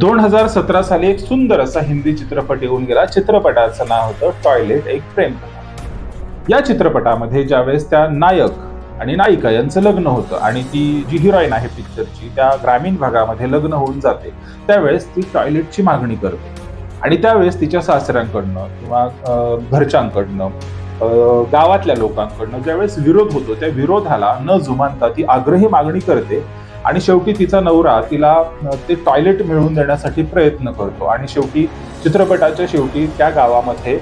दोन हजार सतरा साली एक सुंदर असा हिंदी चित्रपट येऊन गेला. चित्रपटाचं नाव होतं टॉयलेट एक प्रेम या चित्रपटामध्ये ज्यावेळेस त्या नायक आणि नायिका यांचं लग्न होतं आणि ती जी हिरोईन आहे पिक्चरची त्या ग्रामीण भागामध्ये लग्न होऊन जाते त्यावेळेस ती टॉयलेटची मागणी करते. आणि त्यावेळेस तिच्या सासऱ्यांकडनं किंवा घरच्यांकडनं गावातल्या लोकांकडनं ज्यावेळेस विरोध होतो त्या विरोधाला न जुमानता ती आग्रही मागणी करते आणि शेवटी तिचा नवरा तिला ते टॉयलेट मिळवून देण्यासाठी प्रयत्न करतो. आणि शेवटी चित्रपटाच्या शेवटी त्या गावामध्ये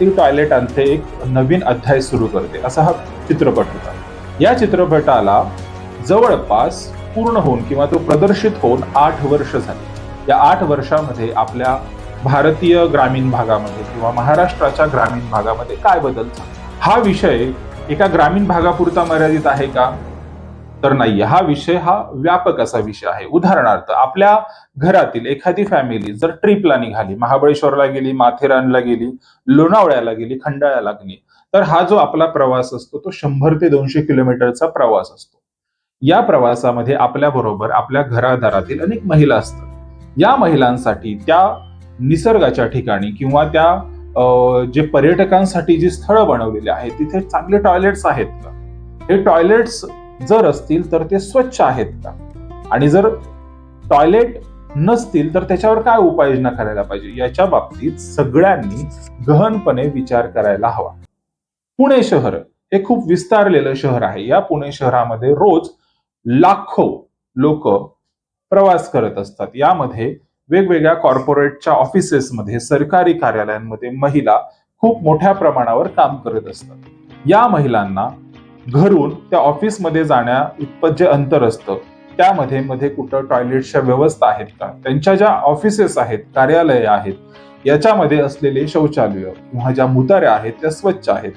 ती टॉयलेट आणते एक नवीन अध्याय सुरू करते. असा हा चित्रपट होता. या चित्रपटाला जवळपास पूर्ण होऊन किंवा तो प्रदर्शित होऊन आठ वर्ष झाली. या आठ वर्षामध्ये आपल्या भारतीय ग्रामीण भागामध्ये किंवा महाराष्ट्राच्या ग्रामीण भागामध्ये काय बदल झाला? हा विषय एका ग्रामीण भागापुरता मर्यादित आहे का? तर नाही हा विषय हा व्यापक असा विषय आहे. उदाहरणार्थ आपल्या घरातील एखादी फॅमिली जर ट्रिपला निघाली महाबळेश्वरला गेली माथेरानला गेली लोणावळ्याला गेली खंडाळ्याला गेली तर हा जो आपला प्रवास असतो तो शंभर ते दोनशे किलोमीटरचा प्रवास असतो. या प्रवासामध्ये आपल्या बरोबर आपल्या घरादारातील अनेक महिला असतात. या महिलांसाठी त्या निसर्गाच्या ठिकाणी किंवा त्या जे पर्यटकांसाठी जी स्थळं बनवलेली आहेत तिथे चांगले टॉयलेट्स आहेत का? हे टॉयलेट्स जर असतील तर ते स्वच्छ आहेत का? आणि जर टॉयलेट नसतील तर त्याच्यावर काय उपाययोजना करायला पाहिजे? याच्या बाबतीत सगळ्यांनी गहनपणे विचार करायला हवा. पुणे शहर हे खूप विस्तारलेलं शहर आहे. या पुणे शहरामध्ये रोज लाखो लोक प्रवास करत असतात. यामध्ये वेगवेगळ्या कॉर्पोरेटच्या ऑफिसेसमध्ये सरकारी कार्यालयांमध्ये महिला खूप मोठ्या प्रमाणावर काम करत असतात. या महिलांना घरून त्या ऑफिसमध्ये जाण्या इतपत जे अंतर असतं. त्यामध्ये मध्ये कुठं टॉयलेटच्या व्यवस्था आहेत का? त्यांच्या ज्या ऑफिसेस आहेत कार्यालय आहेत याच्यामध्ये असलेले शौचालय किंवा ज्या मुताऱ्या आहेत त्या स्वच्छ आहेत.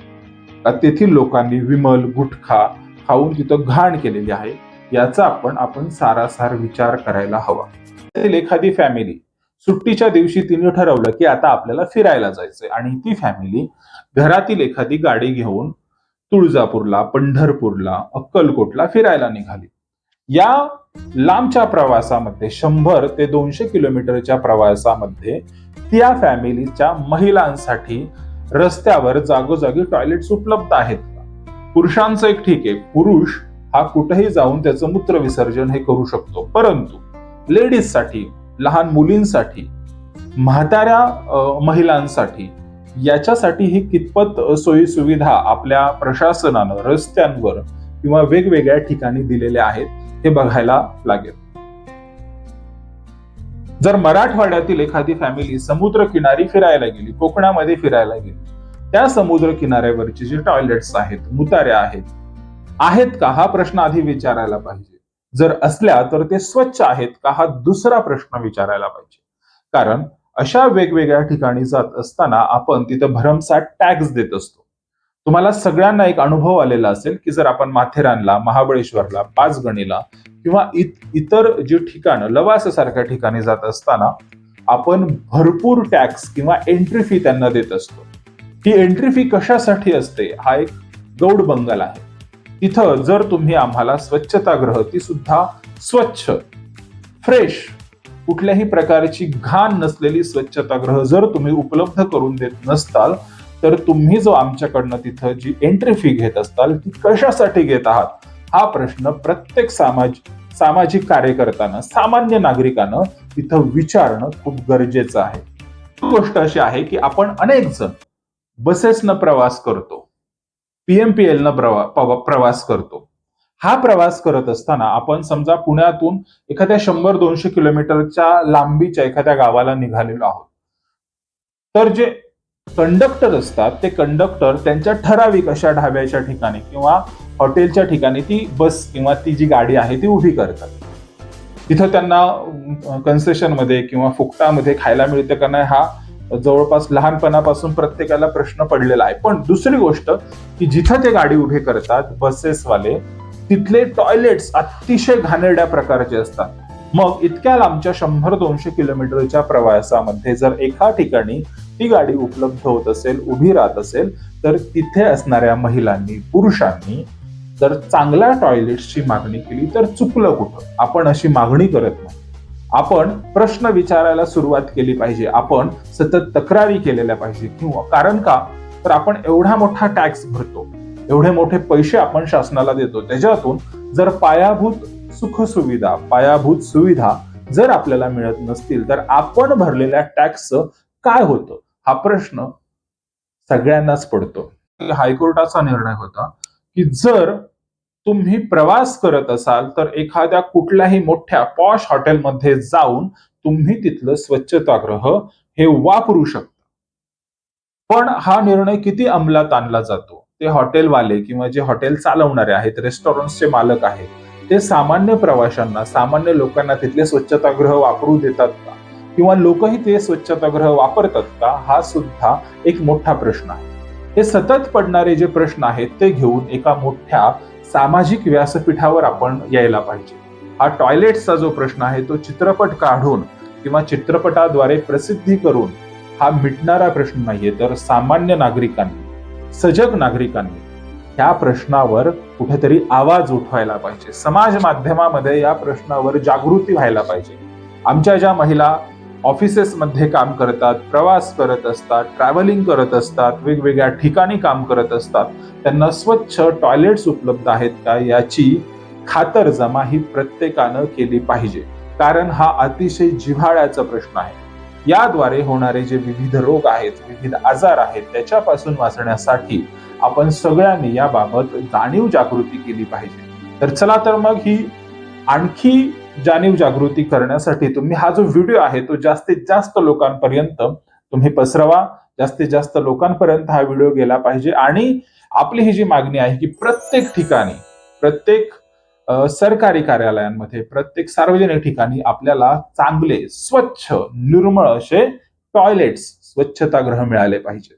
का तेथील लोकांनी विमल गुटखा खाऊन तिथं घाण केलेली आहे याचा आपण आपण सारासार विचार करायला हवा. एखादी फॅमिली सुट्टीच्या दिवशी तिने ठरवलं की आता आपल्याला फिरायला जायचंय आणि ती फॅमिली घरातील एखादी गाडी घेऊन तुळजापूरला पंढरपूरला अक्कलकोटला फिरायला निघाली. या लांबच्या प्रवासामध्ये शंभर ते दोनशे किलोमीटरच्या प्रवासामध्ये त्या फॅमिलीच्या महिलांसाठी रस्त्यावर जागोजागी टॉयलेट्स उपलब्ध आहेत. पुरुषांचं एक ठीक आहे पुरुष हा कुठेही जाऊन त्याचं मूत्र विसर्जन हे करू शकतो. परंतु लेडीजसाठी लहान मुलींसाठी म्हाताऱ्या महिलांसाठी याच्यासाठी ही कितपत सोयी सुविधा आपल्या प्रशासनानं रस्त्यांवर किंवा वेगवेगळ्या ठिकाणी दिलेल्या आहेत हे बघायला लागेल. जर मराठवाड्यातील एखादी फॅमिली समुद्र किनारी फिरायला गेली कोकणामध्ये फिरायला गेली त्या समुद्र किनाऱ्यावरचे जे टॉयलेट्स आहेत मुताऱ्या आहेत आहेत का? हा प्रश्न आधी विचारायला पाहिजे. जर असल्या तर ते स्वच्छ आहेत का? हा दुसरा प्रश्न विचारायला पाहिजे. कारण अशा वेगवेगळ्या ठिकाणी जात असताना आपण तिथं भरमसाठ टॅक्स देत असतो. तुम्हाला सगळ्यांना एक अनुभव आलेला असेल की जर आपण माथेरानला महाबळेश्वरला पाचगणीला किंवा इत- इतर जी ठिकाणं लवास सारख्या ठिकाणी जात असताना आपण भरपूर टॅक्स किंवा एंट्री फी त्यांना देत असतो. ही एंट्री फी कशासाठी असते? हा एक गौड बंगल आहे. तिथं जर तुम्ही आम्हाला स्वच्छतागृह ती सुद्धा स्वच्छ फ्रेश कुठल्याही प्रकारची घाण नसलेली स्वच्छतागृह जर तुम्ही उपलब्ध करून देत नसताल तर तुम्ही जो आमच्याकडनं तिथं जी एंट्री फी घेत असताल ती कशासाठी घेत आहात? हा प्रश्न प्रत्येक सामाजिक सामाजिक कार्यकर्त्यानं सामान्य नागरिकानं तिथं विचारणं खूप गरजेचं आहे. गोष्ट अशी आहे की आपण अनेक जण बसेसनं प्रवास करतो पीएमपीएल न प्रवास करतो. हा प्रवास करत असताना आपण समजा पुण्यातून एखाद्या शंभर दोनशे किलोमीटरच्या लांबीच्या एखाद्या गावाला निघालेलो आहोत. तर जे कंडक्टर असतात ते कंडक्टर त्यांच्या ठराविक अशा ढाब्याच्या ठिकाणी किंवा हॉटेलच्या ठिकाणी ती बस किंवा ती जी गाडी आहे ती उभी करतात. तिथं त्यांना कन्सेशनमध्ये किंवा फुकटामध्ये खायला मिळते का नाही हा जवळपास लहानपणापासून प्रत्येकाला प्रश्न पडलेला आहे. पण दुसरी गोष्ट की जिथं ते गाडी उभी करतात बसेसवाले तिथले टॉयलेट्स अतिशय घाणेरड्या प्रकारचे असतात. मग इतक्या लांबच्या शंभर दोनशे किलोमीटरच्या प्रवासामध्ये जर एका ठिकाणी ती गाडी उपलब्ध होत असेल उभी राहत असेल तर तिथे असणाऱ्या महिलांनी पुरुषांनी जर चांगल्या टॉयलेट्सची मागणी केली तर चुकलं कुठं? आपण अशी मागणी करत नाही. आपण प्रश्न विचारायला सुरुवात केली पाहिजे. आपण सतत तक्रारी केलेल्या पाहिजे किंवा कारण का? तर आपण एवढा मोठा टॅक्स भरतो. एवढे मोठे पैसे आपण शासनाला देतो. त्याच्यातून जर पायाभूत सुखसुविधा पायाभूत सुविधा जर आपल्याला मिळत नसतील तर आपण भरलेल्या टॅक्सचं काय होतं? हा प्रश्न सगळ्यांनाच पडतो. हायकोर्टाचा निर्णय होता की जर तुम्ही प्रवास करत असाल तर एखाद्या कुठल्याही मोठ्या पॉश हॉटेलमध्ये जाऊन तुम्ही तिथलं स्वच्छतागृह हे वापरू शकता. पण हा निर्णय किती अंमलात आणला जातो? ते हॉटेलवाले किंवा जे हॉटेल चालवणारे आहेत रेस्टॉरंट्सचे मालक आहेत ते सामान्य प्रवाशांना सामान्य लोकांना तिथले स्वच्छतागृह वापरू देतात का? किंवा लोकही ते स्वच्छतागृह वापरतात का? हा सुद्धा एक मोठा प्रश्न आहे. हे सतत पडणारे जे प्रश्न आहेत ते घेऊन एका मोठ्या सामाजिक व्यासपीठावर आपण यायला पाहिजे. हा टॉयलेटचा जो प्रश्न आहे तो चित्रपट काढून किंवा चित्रपटाद्वारे प्रसिद्धी करून हा मिटणारा प्रश्न नाहीये तर सामान्य नागरिकांनी सजग नागरिकांनी ह्या प्रश्नावर कुठेतरी आवाज उठवायला पाहिजे. समाज माध्यमामध्ये या प्रश्नावर जागृती व्हायला पाहिजे. आमच्या ज्या महिला ऑफिसेसमध्ये काम करतात प्रवास करत असतात ट्रॅव्हलिंग करत असतात वेगवेगळ्या ठिकाणी काम करत असतात त्यांना स्वच्छ टॉयलेट्स उपलब्ध आहेत का याची खातरजमा ही प्रत्येकानं केली पाहिजे. कारण हा अतिशय जिव्हाळ्याचा प्रश्न आहे. याद्वारे होणारे जे विविध रोग आहेत विविध आजार आहेत त्याच्यापासून वाचण्यासाठी आपण सगळ्यांनी याबाबत जाणीव जागृती केली पाहिजे. तर चला तर मग ही आणखी जाणीव जागृती करण्यासाठी तुम्ही हा जो व्हिडिओ आहे तो जास्तीत जास्त लोकांपर्यंत तुम्ही पसरवा. जास्तीत जास्त लोकांपर्यंत हा व्हिडिओ गेला पाहिजे. आणि आपली ही जी मागणी आहे की प्रत्येक ठिकाणी प्रत्येक सरकारी कार्यालयांमध्ये प्रत्येक सार्वजनिक ठिकाणी आपल्याला चांगले स्वच्छ निर्मळ असे टॉयलेट्स स्वच्छतागृह मिळाले पाहिजेत.